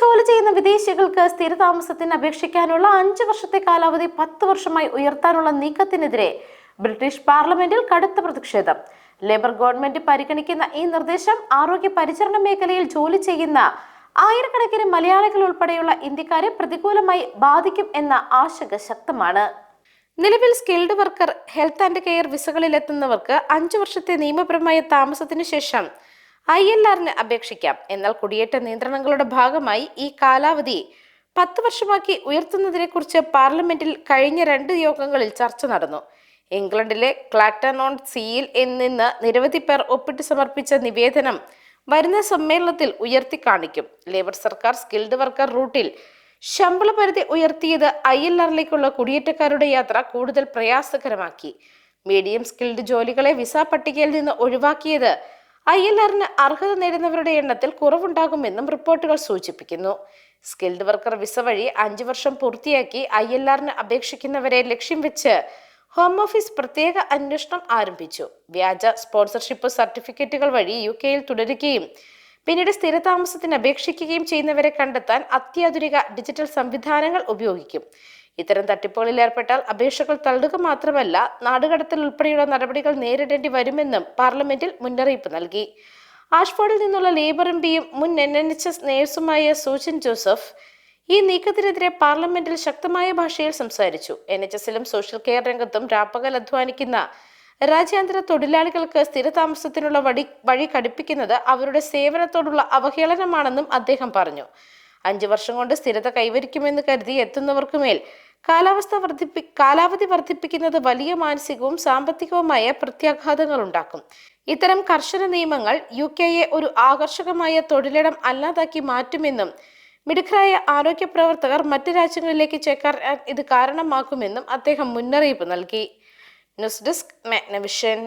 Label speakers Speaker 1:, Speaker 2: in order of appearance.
Speaker 1: ജോലി ചെയ്യുന്ന വിദേശികൾക്ക് സ്ഥിരതാമസത്തിന് അപേക്ഷിക്കാനുള്ള അഞ്ച് വർഷത്തെ കാലാവധി പത്ത് വർഷമായി ഉയർത്താനുള്ള നീക്കത്തിനെതിരെ ബ്രിട്ടീഷ് പാർലമെന്റിൽ കടുത്ത പ്രതിഷേധം. ലേബർ ഗവൺമെന്റ് പരിഗണിക്കുന്ന ഈ നിർദ്ദേശം ആരോഗ്യ പരിചരണ മേഖലയിൽ ജോലി ചെയ്യുന്ന ആയിരക്കണക്കിന് മലയാളികൾ ഉൾപ്പെടെയുള്ള ഇന്ത്യക്കാരെ പ്രതികൂലമായി ബാധിക്കും എന്ന ആശങ്ക ശക്തമാണ്. നിലവിൽ skilled worker health and care വിസകളിലെത്തുന്നവർക്ക് അഞ്ചു വർഷത്തെ നിയമപരമായ താമസത്തിന് ശേഷം ഐ എൽ ആറിന് അപേക്ഷിക്കാം. എന്നാൽ കുടിയേറ്റ നിയന്ത്രണങ്ങളുടെ ഭാഗമായി ഈ കാലാവധി പത്ത് വർഷമാക്കി ഉയർത്തുന്നതിനെക്കുറിച്ച് പാർലമെന്റിൽ കഴിഞ്ഞ രണ്ട് യോഗങ്ങളിൽ ചർച്ച നടന്നു. ഇംഗ്ലണ്ടിലെ ഓൺ സിയിൽ നിന്ന് നിരവധി പേർ ഒപ്പിട്ട് സമർപ്പിച്ച നിവേദനം വരുന്ന സമ്മേളനത്തിൽ ഉയർത്തി കാണിക്കും. ലേബർ സർക്കാർ സ്കിൽഡ് വർക്കർ റൂട്ടിൽ ശമ്പള പരിധി ഉയർത്തിയത് ഐ എൽ ആറിലേക്കുള്ള കുടിയേറ്റക്കാരുടെ യാത്ര കൂടുതൽ പ്രയാസകരമാക്കി. മീഡിയം സ്കിൽഡ് ജോലികളെ വിസ പട്ടികയിൽ നിന്ന് ഒഴിവാക്കിയത് ഐ എൽ ആറിന് അർഹത നേടുന്നവരുടെ എണ്ണത്തിൽ കുറവുണ്ടാകുമെന്നും റിപ്പോർട്ടുകൾ സൂചിപ്പിക്കുന്നു. സ്കിൽഡ് വർക്കർ വിസ വഴി അഞ്ചു വർഷം പൂർത്തിയാക്കി ഐ എൽ ആറിന് അപേക്ഷിക്കുന്നവരെ ലക്ഷ്യം വെച്ച് ഹോം ഓഫീസ് പ്രത്യേക അന്വേഷണം ആരംഭിച്ചു. വ്യാജ സ്പോൺസർഷിപ്പ് സർട്ടിഫിക്കറ്റുകൾ വഴി യു കെയിൽ തുടരുകയും പിന്നീട് സ്ഥിരതാമസത്തിന് അപേക്ഷിക്കുകയും ചെയ്യുന്നവരെ കണ്ടെത്താൻ അത്യാധുനിക ഡിജിറ്റൽ സംവിധാനങ്ങൾ ഉപയോഗിക്കും. ഇത്തരം തട്ടിപ്പുകളിൽ ഏർപ്പെട്ടാൽ അപേക്ഷകൾ തള്ളുക മാത്രമല്ല നാടുകടത്തിൽ ഉൾപ്പെടെയുള്ള നടപടികൾ നേരിടേണ്ടി വരുമെന്നും പാർലമെന്റിൽ മുന്നറിയിപ്പ് നൽകി. ആഷ്ഫോർഡിൽ നിന്നുള്ള ലേബർ എം പിയും മുൻ എൻ എൻ എച്ച് എസ് നേഴ്സുമായ സൂചൻ ജോസഫ് ഈ നീക്കത്തിനെതിരെ പാർലമെന്റിൽ ശക്തമായ ഭാഷയിൽ സംസാരിച്ചു. എൻ എച്ച് എസിലും സോഷ്യൽ കെയർ രംഗത്തും രാപ്പകൽ അധ്വാനിക്കുന്ന രാജ്യാന്തര തൊഴിലാളികൾക്ക് സ്ഥിരതാമസത്തിനുള്ള വഴി വഴി കടുപ്പിക്കുന്നത് അവരുടെ സേവനത്തോടുള്ള അവഹേളനമാണെന്നും അദ്ദേഹം പറഞ്ഞു. അഞ്ചു വർഷം കൊണ്ട് സ്ഥിരത കൈവരിക്കുമെന്ന് കരുതി എത്തുന്നവർക്കുമേൽ കാലാവസ്ഥ വർദ്ധിപ്പി കാലാവധി വർദ്ധിപ്പിക്കുന്നത് വലിയ മാനസികവും സാമ്പത്തികവുമായ പ്രത്യാഘാതങ്ങൾ ഉണ്ടാക്കും. ഇത്തരം കർശന നിയമങ്ങൾ യു കെയെ ഒരു ആകർഷകമായ തൊഴിലിടം അല്ലാതാക്കി മാറ്റുമെന്നും മിടുക്കരായ ആരോഗ്യ പ്രവർത്തകർ മറ്റ് രാജ്യങ്ങളിലേക്ക് ചേക്കാൻ ഇത് കാരണമാക്കുമെന്നും അദ്ദേഹം മുന്നറിയിപ്പ് നൽകി. News desk Magnavision.